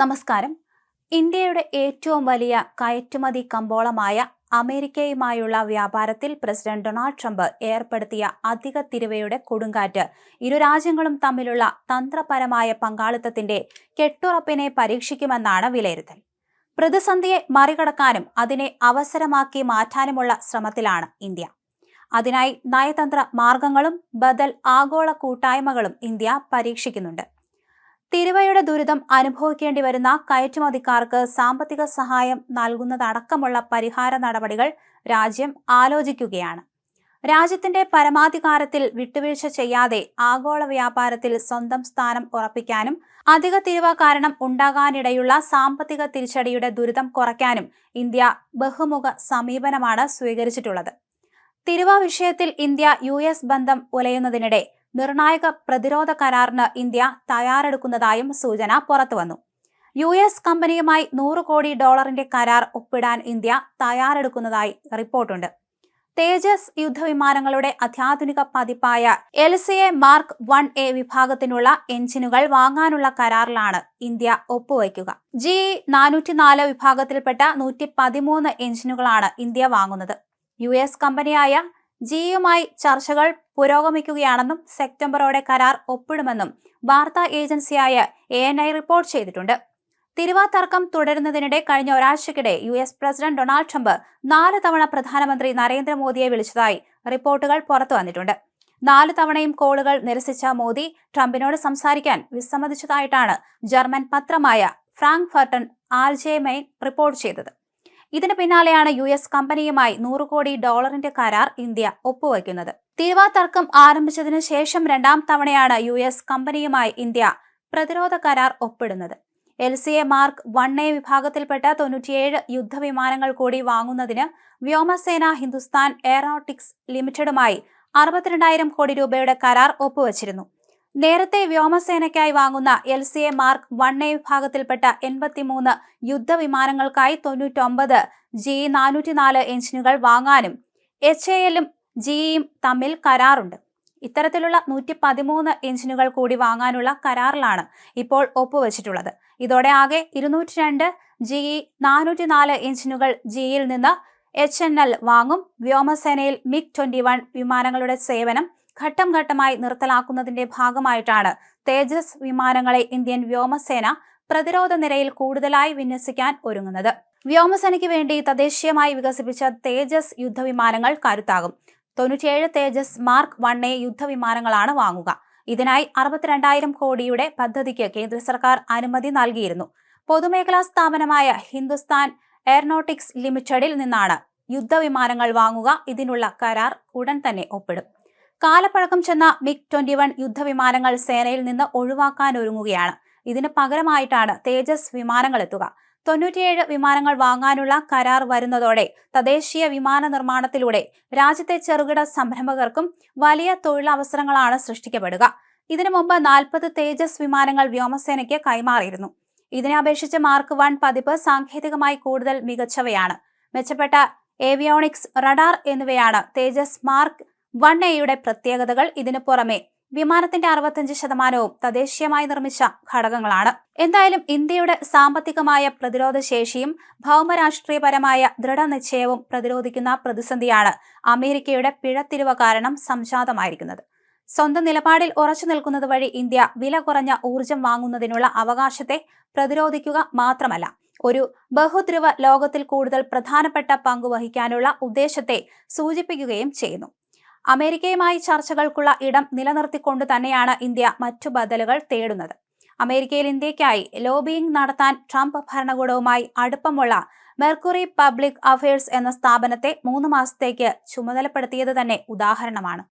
നമസ്കാരം. ഇന്ത്യയുടെ ഏറ്റവും വലിയ കയറ്റുമതി കമ്പോളമായ അമേരിക്കയുമായുള്ള വ്യാപാരത്തിൽ പ്രസിഡന്റ് ഡൊണാൾഡ് ട്രംപ് ഏർപ്പെടുത്തിയ അധിക തിരുവയുടെ കൊടുങ്കാറ്റ് ഇരു രാജ്യങ്ങളും തമ്മിലുള്ള തന്ത്രപരമായ പങ്കാളിത്തത്തിന്റെ കെട്ടുറപ്പിനെ പരീക്ഷിക്കുമെന്നാണ് വിലയിരുത്തൽ. പ്രതിസന്ധിയെ മറികടക്കാനും അതിനെ അവസരമാക്കി മാറ്റാനുമുള്ള ശ്രമത്തിലാണ് ഇന്ത്യ. അതിനായി നയതന്ത്ര മാർഗങ്ങളും ബദൽ ആഗോള കൂട്ടായ്മകളും ഇന്ത്യ പരീക്ഷിക്കുന്നുണ്ട്. തിരുവയുടെ ദുരിതം അനുഭവിക്കേണ്ടി വരുന്ന കയറ്റുമതിക്കാർക്ക് സാമ്പത്തിക സഹായം നൽകുന്നതടക്കമുള്ള പരിഹാര നടപടികൾ രാജ്യം ആലോചിക്കുകയാണ്. രാജ്യത്തിന്റെ പരമാധികാരത്തിൽ വിട്ടുവീഴ്ച ചെയ്യാതെ ആഗോള വ്യാപാരത്തിൽ സ്വന്തം സ്ഥാനം ഉറപ്പിക്കാനും അധിക തിരുവ കാരണം ഉണ്ടാകാനിടയുള്ള സാമ്പത്തിക തിരിച്ചടിയുടെ ദുരിതം കുറയ്ക്കാനും ഇന്ത്യ ബഹുമുഖ സമീപനമാണ് സ്വീകരിച്ചിട്ടുള്ളത്. തിരുവ വിഷയത്തിൽ ഇന്ത്യ യു ബന്ധം ഉലയുന്നതിനിടെ നിർണായക പ്രതിരോധ കരാറിന് ഇന്ത്യ തയ്യാറെടുക്കുന്നതായും സൂചന പുറത്തുവന്നു. യു എസ് കമ്പനിയുമായി നൂറ് കോടി ഡോളറിന്റെ കരാർ ഒപ്പിടാൻ ഇന്ത്യ തയ്യാറെടുക്കുന്നതായി റിപ്പോർട്ടുണ്ട്. തേജസ് യുദ്ധവിമാനങ്ങളുടെ അത്യാധുനിക പതിപ്പായ L C A mark one A വിഭാഗത്തിനുള്ള എഞ്ചിനുകൾ വാങ്ങാനുള്ള കരാറിലാണ് ഇന്ത്യ ഒപ്പുവയ്ക്കുക. ജി നാനൂറ്റി നാല് വിഭാഗത്തിൽപ്പെട്ട നൂറ്റി പതിമൂന്ന് എഞ്ചിനുകളാണ് ഇന്ത്യ വാങ്ങുന്നത്. യു എസ് കമ്പനിയായ ജിയുമായി ചർച്ചകൾ പുരോഗമിക്കുകയാണെന്നും സെപ്റ്റംബറോടെ കരാർ ഒപ്പിടുമെന്നും വാർത്താ ഏജൻസിയായ എ റിപ്പോർട്ട് ചെയ്തിട്ടുണ്ട്. തിരുവാ തർക്കം തുടരുന്നതിനിടെ കഴിഞ്ഞ ഒരാഴ്ചക്കിടെ U S president Donald Trump നാല് തവണ പ്രധാനമന്ത്രി നരേന്ദ്രമോദിയെ വിളിച്ചതായി റിപ്പോർട്ടുകൾ പുറത്തു വന്നിട്ടുണ്ട്. നാല് തവണയും കോളുകൾ നിരസിച്ച മോദി ട്രംപിനോട് സംസാരിക്കാൻ വിസമ്മതിച്ചതായിട്ടാണ് ജർമ്മൻ പത്രമായ ഫ്രാങ്ക് ഫർട്ടൺ ആൽജേമൈൻ റിപ്പോർട്ട് ചെയ്തത്. ഇതിന് പിന്നാലെയാണ് യു എസ് കമ്പനിയുമായി നൂറ് കോടി ഡോളറിന്റെ കരാർ ഇന്ത്യ ഒപ്പുവയ്ക്കുന്നത്. തിരുവാ തർക്കം ആരംഭിച്ചതിനു ശേഷം രണ്ടാം തവണയാണ് യു എസ് കമ്പനിയുമായി ഇന്ത്യ പ്രതിരോധ കരാർ ഒപ്പിടുന്നത്. L C A mark one A വിഭാഗത്തിൽപ്പെട്ട തൊണ്ണൂറ്റിയേഴ് യുദ്ധവിമാനങ്ങൾ കൂടി വാങ്ങുന്നതിന് വ്യോമസേന ഹിന്ദുസ്ഥാൻ എയറോട്ടിക്സ് ലിമിറ്റഡുമായി അറുപത്തിരണ്ടായിരം കോടി രൂപയുടെ കരാർ ഒപ്പുവച്ചിരുന്നു. നേരത്തെ വ്യോമസേനയ്ക്കായി വാങ്ങുന്ന L C A mark one A വിഭാഗത്തിൽപ്പെട്ട എൺപത്തിമൂന്ന് യുദ്ധവിമാനങ്ങൾക്കായി തൊണ്ണൂറ്റൊമ്പത് ജി നാനൂറ്റിനാല് എഞ്ചിനുകൾ വാങ്ങാനും എച്ച് എ എല്ലും ജിയും തമ്മിൽ കരാറുണ്ട്. ഇത്തരത്തിലുള്ള നൂറ്റി പതിമൂന്ന് എഞ്ചിനുകൾ കൂടി വാങ്ങാനുള്ള കരാറിലാണ് ഇപ്പോൾ ഒപ്പുവച്ചിട്ടുള്ളത്. ഇതോടെ ആകെ ഇരുന്നൂറ്റി രണ്ട് ജി നാനൂറ്റിനാല് എഞ്ചിനുകൾ ജിയിൽ നിന്ന് എച്ച് എൻ എൽ വാങ്ങും. വ്യോമസേനയിൽ മിഗ് ട്വന്റി വൺ വിമാനങ്ങളുടെ സേവനം ഘട്ടം ഘട്ടമായി നിർത്തലാക്കുന്നതിന്റെ ഭാഗമായിട്ടാണ് തേജസ് വിമാനങ്ങളെ ഇന്ത്യൻ വ്യോമസേന പ്രതിരോധ നിരയിൽ കൂടുതലായി വിന്യസിക്കാൻ ഒരുങ്ങുന്നത്. വ്യോമസേനയ്ക്ക് വേണ്ടി തദ്ദേശീയമായി വികസിപ്പിച്ച തേജസ് യുദ്ധവിമാനങ്ങൾ കരുത്താകും. തൊണ്ണൂറ്റിയേഴ് തേജസ് മാർക്ക് വൺ എ യുദ്ധവിമാനങ്ങളാണ് വാങ്ങുക. ഇതിനായി അറുപത്തിരണ്ടായിരം കോടിയുടെ പദ്ധതിക്ക് കേന്ദ്ര സർക്കാർ അനുമതി നൽകിയിരുന്നു. പൊതുമേഖലാ സ്ഥാപനമായ ഹിന്ദുസ്ഥാൻ എയർനോട്ടിക്സ് ലിമിറ്റഡിൽ നിന്നാണ് യുദ്ധവിമാനങ്ങൾ വാങ്ങുക ഇതിനുള്ള കരാർ ഉടൻ തന്നെ ഒപ്പിടും. കാലപ്പഴക്കം ചെന്ന മിഗ് ട്വന്റി വൺ യുദ്ധവിമാനങ്ങൾ സേനയിൽ നിന്ന് ഒഴിവാക്കാൻ ഒരുങ്ങുകയാണ്. ഇതിന് പകരമായിട്ടാണ് തേജസ് വിമാനങ്ങൾ എത്തുക. തൊണ്ണൂറ്റിയേഴ് വിമാനങ്ങൾ വാങ്ങാനുള്ള കരാർ വരുന്നതോടെ തദ്ദേശീയ വിമാന നിർമ്മാണത്തിലൂടെ രാജ്യത്തെ ചെറുകിട സംരംഭകർക്കും വലിയ തൊഴിലവസരങ്ങളാണ് സൃഷ്ടിക്കപ്പെടുക. ഇതിനു മുമ്പ് നാൽപ്പത് തേജസ് വിമാനങ്ങൾ വ്യോമസേനയ്ക്ക് കൈമാറിയിരുന്നു. ഇതിനെ അപേക്ഷിച്ച് മാർക്ക് വൺ പതിപ്പ് സാങ്കേതികമായി കൂടുതൽ മികച്ചവയാണ്. മെച്ചപ്പെട്ട ഏവിയോണിക്സ് റഡാർ എന്നിവയാണ് തേജസ് മാർക്ക് വൺ എയുടെ പ്രത്യേകതകൾ. ഇതിനു പുറമെ വിമാനത്തിന്റെ അറുപത്തഞ്ച് ശതമാനവും തദ്ദേശീയമായി നിർമ്മിച്ച ഘടകങ്ങളാണ്. എന്തായാലും ഇന്ത്യയുടെ സാമ്പത്തികമായ പ്രതിരോധ ശേഷിയും ഭൗമരാഷ്ട്രീയപരമായ ദൃഢനിശ്ചയവും പ്രതിരോധിക്കുന്ന പ്രതിസന്ധിയാണ് അമേരിക്കയുടെ പിഴത്തിരിവ് കാരണം സംജാതമായിരിക്കുന്നത്. സ്വന്തം നിലപാടിൽ ഉറച്ചു നിൽക്കുന്നത് വഴി ഇന്ത്യ വില കുറഞ്ഞ ഊർജം വാങ്ങുന്നതിനുള്ള അവകാശത്തെ പ്രതിരോധിക്കുക മാത്രമല്ല ഒരു ബഹുദ്രുവ ലോകത്തിൽ കൂടുതൽ പ്രധാനപ്പെട്ട പങ്കുവഹിക്കാനുള്ള ഉദ്ദേശത്തെ സൂചിപ്പിക്കുകയും ചെയ്യുന്നു. അമേരിക്കയുമായി ചർച്ചകൾക്കുള്ള ഇടം നിലനിർത്തിക്കൊണ്ട് തന്നെയാണ് ഇന്ത്യ മറ്റു ബദലുകൾ തേടുന്നത്. അമേരിക്കയിൽ ഇന്ത്യക്കായി ലോബിയിംഗ് നടത്താൻ ട്രംപ് ഭരണകൂടവുമായി അടുപ്പമുള്ള മെർക്കുറി പബ്ലിക് അഫയേഴ്സ് എന്ന സ്ഥാപനത്തെ മൂന്ന് മാസത്തേക്ക് ചുമതലപ്പെടുത്തിയത് തന്നെ ഉദാഹരണമാണ്.